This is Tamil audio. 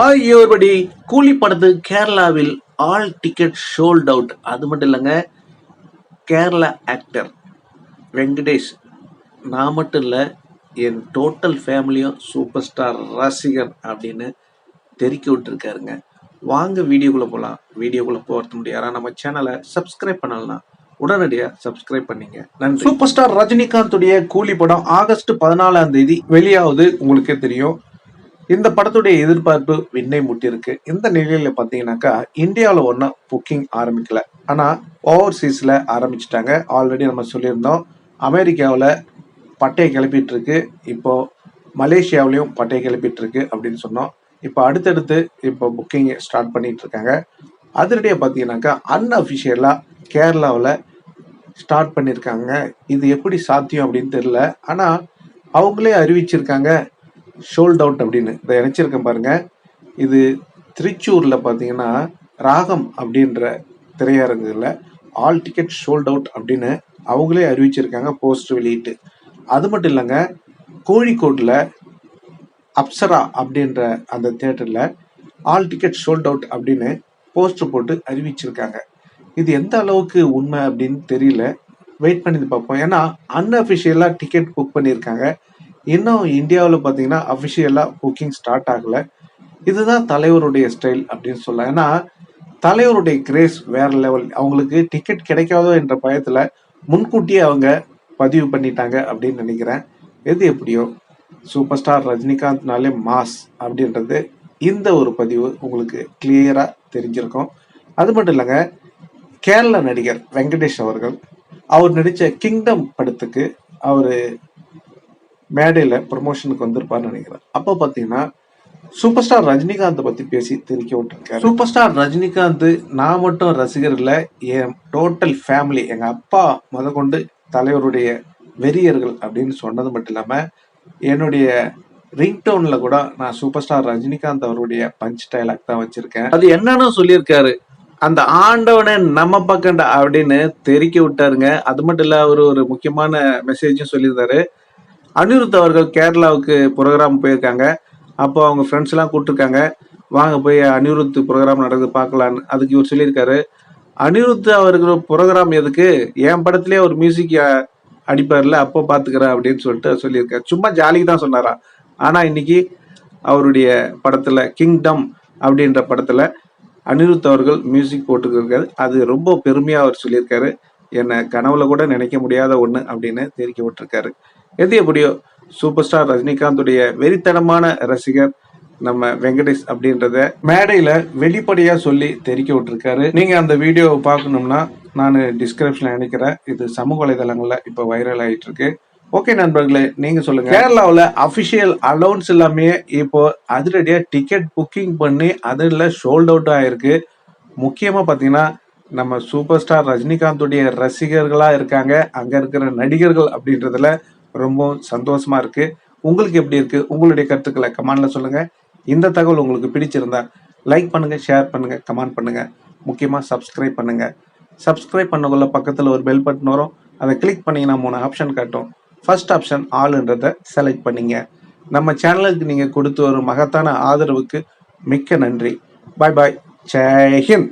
ஆகியோர்படி கூலி படத்து கேரளாவில் ஆல் டிக்கெட் ஷோல்ட் அவுட் அது மட்டும் இல்லைங்க கேரளா ஆக்டர் வெங்கடேஷ். நான் மட்டும் இல்லை என் டோட்டல் ஃபேமிலியும் சூப்பர் ஸ்டார் ரசிகர் அப்படின்னு தெரிக்க விட்டுருக்காருங்க. வாங்க வீடியோக்குள்ளே போகலாம் வீடியோக்குள்ளே போகிறது முடியாரா நம்ம சேனலை சப்ஸ்கிரைப் பண்ணலாம் உடனடியாக சப்ஸ்கிரைப் பண்ணீங்க. நன்றி. சூப்பர் ஸ்டார் ரஜினிகாந்துடைய கூலி படம் ஆகஸ்ட் பதினாலாம் தேதி வெளியாவது உங்களுக்கே தெரியும். இந்த படத்துடைய எதிர்பார்ப்பு விண்ணை முட்டியிருக்கு. இந்த நிலையில பார்த்தீங்கன்னாக்கா இந்தியாவில் ஒன்றும் புக்கிங் ஆரம்பிக்கல. ஆனால் ஓவர்சீஸில் ஆரம்பிச்சிட்டாங்க. ஆல்ரெடி நம்ம சொல்லியிருந்தோம் அமெரிக்காவில் பட்டையை கிளப்பிட்டு இருக்கு இப்போ மலேசியாவிலையும் பட்டையை கிளப்பிட்டு இருக்கு அப்படின்னு சொன்னோம். இப்போ அடுத்தடுத்து இப்போ புக்கிங் ஸ்டார்ட் பண்ணிட்டு இருக்காங்க அதிரடியாக பார்த்தீங்கன்னாக்கா அன்அஃபிஷியலாக கேரளாவில் ஸ்டார்ட் பண்ணியிருக்காங்க. இது எப்படி சாத்தியம் அப்படின்னு தெரியல. ஆனால் அவங்களே அறிவிச்சிருக்காங்க ஷோல்ட் அவுட் அப்படின்னு இதை இணைச்சிருக்கேன் பாருங்க. இது திருச்சூரில் பார்த்தீங்கன்னா ராகம் அப்படின்ற திரையரங்குகளில் ஆல் டிக்கெட் ஷோல்ட் அவுட் அப்படின்னு அவங்களே அறிவிச்சிருக்காங்க போஸ்ட் வெளியிட்டு. அது மட்டும் இல்லைங்க கோழிக்கோட்டில் அப்சரா அப்படின்ற அந்த தேட்டரில் ஆல் டிக்கெட் ஷோல்ட் அவுட் அப்படின்னு போஸ்டர் போட்டு அறிவிச்சிருக்காங்க. இது எந்த அளவுக்கு உண்மை அப்படின்னு தெரியல. வெயிட் பண்ணி பார்ப்போம். ஏன்னா அன்அஃபிஷியலாக டிக்கெட் புக் பண்ணியிருக்காங்க. இன்னும் இந்தியாவில் பார்த்தீங்கன்னா அஃபிஷியலாக புக்கிங் ஸ்டார்ட் ஆகலை. இதுதான் தலைவருடைய ஸ்டைல் அப்படின்னு சொல்லலாம். ஏன்னா தலைவருடைய கிரேஸ் வேற லெவல் அவங்களுக்கு டிக்கெட் கிடைக்காதோ என்ற பயத்தில் முன்கூட்டியே அவங்க பதிவு பண்ணிட்டாங்க அப்படின்னு நினைக்கிறேன். எது எப்படியோ சூப்பர் ஸ்டார் ரஜினிகாந்த்னாலே மாஸ் அப்படின்றது இந்த ஒரு பதிவு உங்களுக்கு கிளியராக தெரிஞ்சிருக்கும். அது மட்டும் இல்லைங்க கேரள நடிகர் வெங்கடேஷ் அவர்கள் அவர் நடித்த கிங்டம் படத்துக்கு அவர் மேடையில் ப்ரமோஷனுக்கு வந்திருப்பார்னு நினைக்கிறேன். அப்போ பார்த்தீங்கன்னா சூப்பர் ஸ்டார் ரஜினிகாந்த் பற்றி பேசி தெரிவிக்க விட்டுருக்காரு. சூப்பர் ஸ்டார் ரஜினிகாந்த் நான் மட்டும் ரசிகர் இல்லை என் டோட்டல் ஃபேமிலி எங்கள் அப்பா முத கொண்டு தலைவருடைய வெறியர்கள் அப்படின்னு சொன்னது மட்டும் இல்லாமல் என்னுடைய ரிங்டோனில் கூட நான் சூப்பர் ஸ்டார் ரஜினிகாந்த் அவருடைய பஞ்ச் டைலாக் தான் வச்சிருக்கேன். அது என்னன்னு சொல்லியிருக்காரு. அந்த ஆண்டவனை நம்ம பக்கண்டா அப்படின்னு தெரிக்க விட்டாருங்க. அது மட்டும் இல்ல அவரு ஒரு முக்கியமான மெசேஜும் சொல்லியிருந்தாரு. அனிருத் அவர்கள் கேரளாவுக்கு ப்ரோக்ராம் போயிருக்காங்க. அப்போ அவங்க ஃப்ரெண்ட்ஸ் எல்லாம் கூப்பிட்டுருக்காங்க. வாங்க போய் அனிருத் ப்ரோக்ராம் நடக்குது பார்க்கலான்னு. அதுக்கு இவர் சொல்லியிருக்காரு. அனிருத் அவர்கள் ப்ரோக்ராம் எதுக்கு? என் படத்துலேயே ஒரு மியூசிக் அடிப்பார்ல அப்போ பார்த்துக்கிறேன் அப்படின்னு சொல்லிட்டு சொல்லியிருக்காரு. சும்மா ஜாலிக்கு தான் சொன்னாரா? ஆனால் இன்னைக்கு அவருடைய படத்தில் கிங்டம் அப்படின்ற படத்தில் அனிருத் அவர்கள் மியூசிக் போட்டுருக்காரு அது ரொம்ப பெருமையாக அவர் சொல்லியிருக்காரு. என்னை கனவுல கூட நினைக்க முடியாத ஒன்று அப்படின்னு தெரிவிக்க விட்டுருக்காரு எது எப்படியோ சூப்பர் ஸ்டார் ரஜினிகாந்துடைய வெறித்தனமான ரசிகர் நம்ம வெங்கடேஷ் அப்படின்றத மேடையில வெளிப்படையா சொல்லி தெரிக்க விட்டுருக்காரு. நீங்க அந்த வீடியோவை பார்க்கணும்னா நான் டிஸ்கிரிப்ஷன்ல நினைக்கிறேன். இது சமூக வலைதளங்கள்ல இப்போ வைரல் ஆயிட்டு இருக்கு ஓகே நண்பர்களே நீங்க சொல்லுங்க. கேரளாவில் அபிஷியல் அலௌன்ஸ் எல்லாமே இப்போ அதிரடியா டிக்கெட் புக்கிங் பண்ணி அதில் ஷோல்ட் அவுட் ஆயிருக்கு. முக்கியமா பாத்தீங்கன்னா நம்ம சூப்பர் ஸ்டார் ரஜினிகாந்துடைய ரசிகர்களா இருக்காங்க. அங்க இருக்கிற நடிகர்கள் அப்படின்றதுல ரொம்ப சந்தோஷமா இருக்கு. உங்களுக்கு எப்படி இருக்கு? உங்களுடைய கருத்துக்களை கமெண்ட்ல சொல்லுங்க. இந்த தகவல் உங்களுக்கு பிடிச்சிருந்தா லைக் பண்ணுங்க ஷேர் பண்ணுங்க கமெண்ட் பண்ணுங்க. முக்கியமாக சப்ஸ்கிரைப் பண்ணுங்க. சப்ஸ்கிரைப் பண்ணக்குள்ள பக்கத்தில் ஒரு பெல் பட்டன் வரும். அதை கிளிக் பண்ணிங்கன்னா மூணு ஆப்ஷன் காட்டும். ஃபர்ஸ்ட் ஆப்ஷன் ஆளுன்றதை செலக்ட் பண்ணிங்க. நம்ம சேனலுக்கு நீங்கள் கொடுத்து வரும் மகத்தான ஆதரவுக்கு மிக்க நன்றி. பாய் பாய் ஜெய்ஹிந்த்